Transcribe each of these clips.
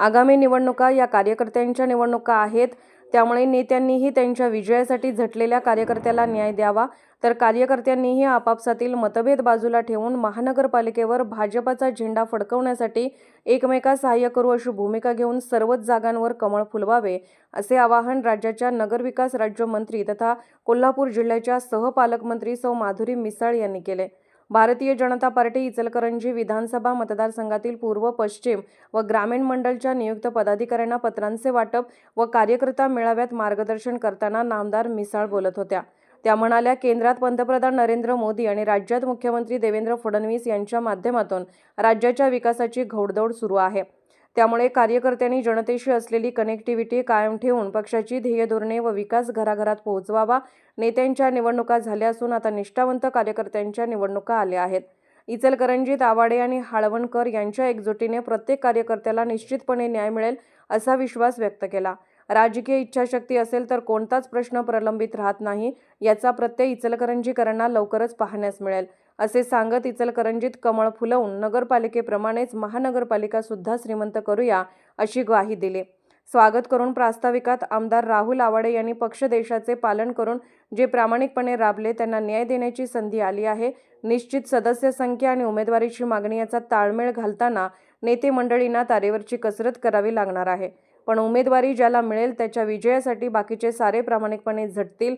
आगामी निवडणुका या कार्यकर्त्यांच्या निवडणुका आहेत. त्यामुळे नेत्यांनीही त्यांच्या विजयासाठी झटलेल्या कार्यकर्त्याला न्याय द्यावा. तर कार्यकर्त्यांनीही आपापसातील मतभेद बाजूला ठेवून महानगरपालिकेवर भाजपाचा झेंडा फडकवण्यासाठी एकमेकास सहाय्य करू अशी भूमिका घेऊन सर्वच जागांवर कमळ फुलवावे असे आवाहन राज्याच्या नगरविकास राज्यमंत्री तथा कोल्हापूर जिल्ह्याच्या सहपालकमंत्री सौ माधुरी मिसाळ यांनी केले. भारतीय जनता पार्टी इचलकरंजी विधानसभा मतदारसंघातील पूर्व पश्चिम व ग्रामीण मंडलच्या नियुक्त पदाधिकाऱ्यांना पत्रांचे वाटप व कार्यकर्ता मेळाव्यात मार्गदर्शन करताना नामदार मिसाळ बोलत होत्या. त्या म्हणाल्या केंद्रात पंतप्रधान नरेंद्र मोदी आणि राज्यात मुख्यमंत्री देवेंद्र फडणवीस यांच्या माध्यमातून राज्याच्या विकासाची घौडदौड सुरू आहे. त्यामुळे कार्यकर्त्यांनी जनतेशी असलेली कनेक्टिव्हिटी कायम ठेवून पक्षाची ध्येय धोरणे व विकास घराघरात पोहोचवावा. नेत्यांच्या निवडणुका झाल्या असून आता निष्ठावंत कार्यकर्त्यांच्या निवडणुका आल्या आहेत. इचलकरंजीत आवाडे आणि हाळवणकर यांच्या एकजुटीने प्रत्येक कार्यकर्त्याला निश्चितपणे न्याय मिळेल असा विश्वास व्यक्त केला. राजकीय इच्छाशक्ती असेल तर कोणताच प्रश्न प्रलंबित राहत नाही. याचा प्रत्यय इचलकरंजीकरांना लवकरच पाहण्यास मिळेल. असे सांगत इचलकरंजीत कमळ फुलवून नगरपालिकेप्रमाणेच महानगरपालिका सुद्धा श्रीमंत करूया अशी ग्वाही दिली. स्वागत करून प्रास्ताविकात आमदार राहुल आवाडे यांनी पक्ष देशाचे पालन करून जे प्रामाणिकपणे राबले त्यांना न्याय देण्याची संधी आली आहे. निश्चित सदस्य संख्या आणि उमेदवारीची मागणी याचा ताळमेळ घालताना नेते मंडळींना तारेवरची कसरत करावी लागणार आहे. पण उमेदवारी ज्याला मिळेल त्याच्या विजयासाठी बाकीचे सारे प्रामाणिकपणे झटतील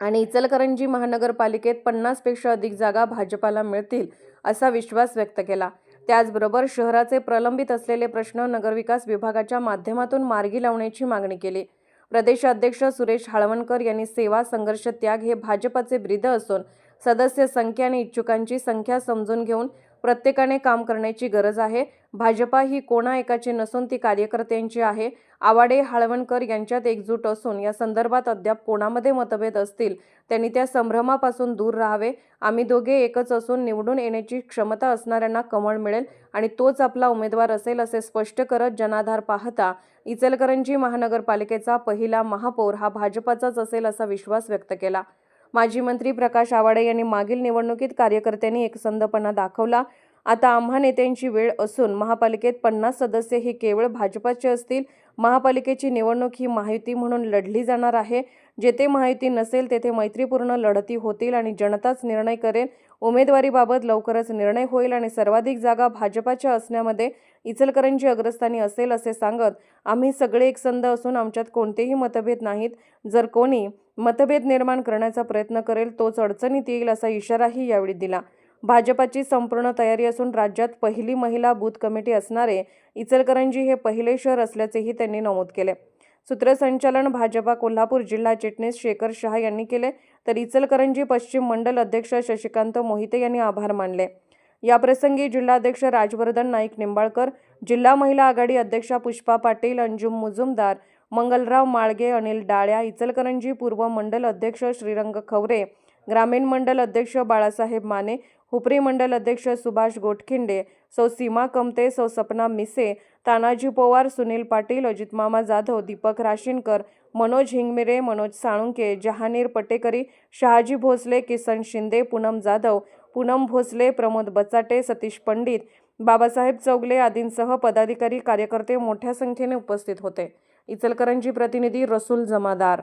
आणि इचलकरंजी महानगरपालिकेत पन्नासपेक्षा अधिक जागा भाजपाला मिळतील असा विश्वास व्यक्त केला. त्याचबरोबर शहराचे प्रलंबित असलेले प्रश्न नगरविकास विभागाच्या माध्यमातून मार्गी लावण्याची मागणी केली. प्रदेशाध्यक्ष सुरेश हाळवणकर यांनी सेवा संघर्ष त्याग हे भाजपाचे ब्रीद असून सदस्य संख्या आणि इच्छुकांची संख्या समजून घेऊन प्रत्येकाने काम करण्याची गरज आहे. भाजपा ही कोणा एकाची नसून ती कार्यकर्त्यांची आहे. आवाडे हाळवणकर यांच्यात एकजूट असून या संदर्भात अद्याप कोणामध्ये मतभेद असतील त्यांनी त्या संभ्रमापासून दूर राहावे. आम्ही दोघे एकच असून निवडून येण्याची क्षमता असणाऱ्यांना कमळ मिळेल आणि तोच आपला उमेदवार असेल असे स्पष्ट करत जनाधार पाहता इचलकरंजी महानगरपालिकेचा पहिला महापौर हा भाजपाचाच असेल असा विश्वास व्यक्त केला. माजी मंत्री प्रकाश आवाडे यांनी मागील निवडणुकीत कार्यकर्त्यांनी एकसंधपणा दाखवला. आता आम्हा नेत्यांची वेळ असून महापालिकेत पन्नास सदस्य हे केवळ भाजपाचे असतील. महापालिकेची निवडणूक ही महायुती म्हणून लढली जाणार आहे. जेथे महायुती नसेल तेथे मैत्रीपूर्ण लढती होतील आणि जनताच निर्णय करेल. उमेदवारीबाबत लवकरच निर्णय होईल आणि सर्वाधिक जागा भाजपाच्या असण्यामध्ये इचलकरंजी अग्रस्थानी असेल असे सांगत आम्ही सगळे एकसंध असून आमच्यात कोणतेही मतभेद नाहीत. जर कोणी मतभेद निर्माण करण्याचा प्रयत्न करेल तोच अडचणीत येईल असा इशाराही यावेळी दिला. भाजपाची संपूर्ण तयारी असून राज्यात पहिली महिला बूथ कमिटी असणारे इचलकरंजी हे पहिले शहर असल्याचेही त्यांनी नमूद केले. सूत्रसंचालन भाजपा कोल्हापूर जिल्हा चिटणीस शेखर शहा यांनी केले तर इचलकरंजी पश्चिम मंडल अध्यक्ष शशिकांत मोहिते यांनी आभार मानले. याप्रसंगी जिल्हाध्यक्ष राजवर्धन नाईक निंबाळकर जिल्हा महिला आघाडी अध्यक्षा पुष्पा पाटील अंजुम मुजुमदार मंगलराव माळगे अनिल डाळ्या इचलकरंजी पूर्व मंडल अध्यक्ष श्रीरंग खवरे ग्रामीण मंडल अध्यक्ष बाळासाहेब माने हुपरी मंडल अध्यक्ष सुभाष गोटखिंडे सौ सीमा कमते सौ सपना मिसे तानाजी पोवार सुनील पाटील अजितमामा जाधव दीपक राशीनकर मनोज हिंगमिरे मनोज साळुंके जहानीर पटेकरी शहाजी भोसले किसन शिंदे पूनम जाधव पूनम भोसले प्रमोद बचाटे सतीश पंडित बाबासाहेब चौगले आदींसह पदाधिकारी कार्यकर्ते मोठ्या संख्येने उपस्थित होते. इचलकरंजी प्रतिनिधी रसूल जमादार.